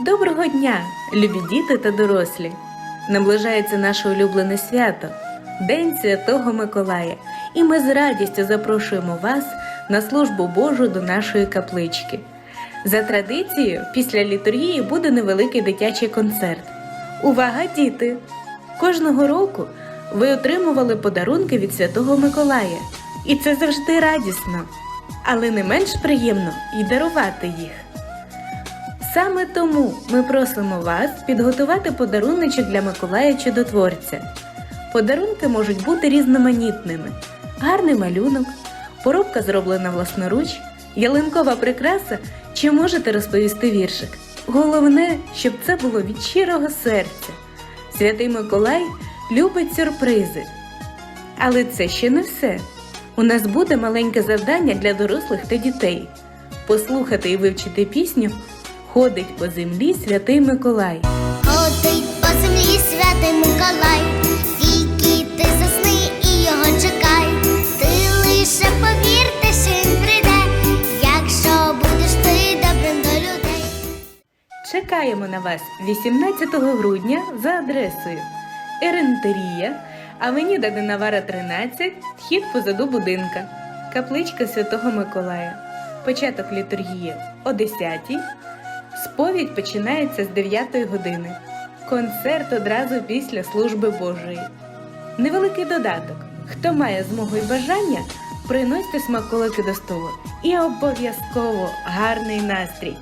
Доброго дня, любі діти та дорослі! Наближається наше улюблене свято День Святого Миколая, і ми з радістю запрошуємо вас на службу Божу до нашої каплички. За традицією, після літургії буде невеликий дитячий концерт. Увага, діти! Кожного року ви отримували подарунки від Святого Миколая, і це завжди радісно, але не менш приємно і дарувати їх. Саме тому ми просимо вас підготувати подаруночок для Миколая Чудотворця. Подарунки можуть бути різноманітними: гарний малюнок, поробка зроблена власноруч, ялинкова прикраса чи можете розповісти віршик. Головне, щоб це було від щирого серця. Святий Миколай любить сюрпризи. Але це ще не все. У нас буде маленьке завдання для дорослих та дітей послухати і вивчити пісню Ходить по землі святий Миколай. Ходить по землі святий Миколай, ти засни і його чекай. Ти лише повірте, що він прийде, якщо будеш ти добрим до людей. Чекаємо на вас 18 грудня за адресою Ерентерія, Авеніда Денавара 13, вхід позаду будинка, капличка Святого Миколая. Початок літургії о 10 Сповідь починається з 9 години. Концерт одразу після служби Божої. Невеликий додаток. Хто має змогу і бажання, приносьте смаколики до столу. І обов'язково гарний настрій.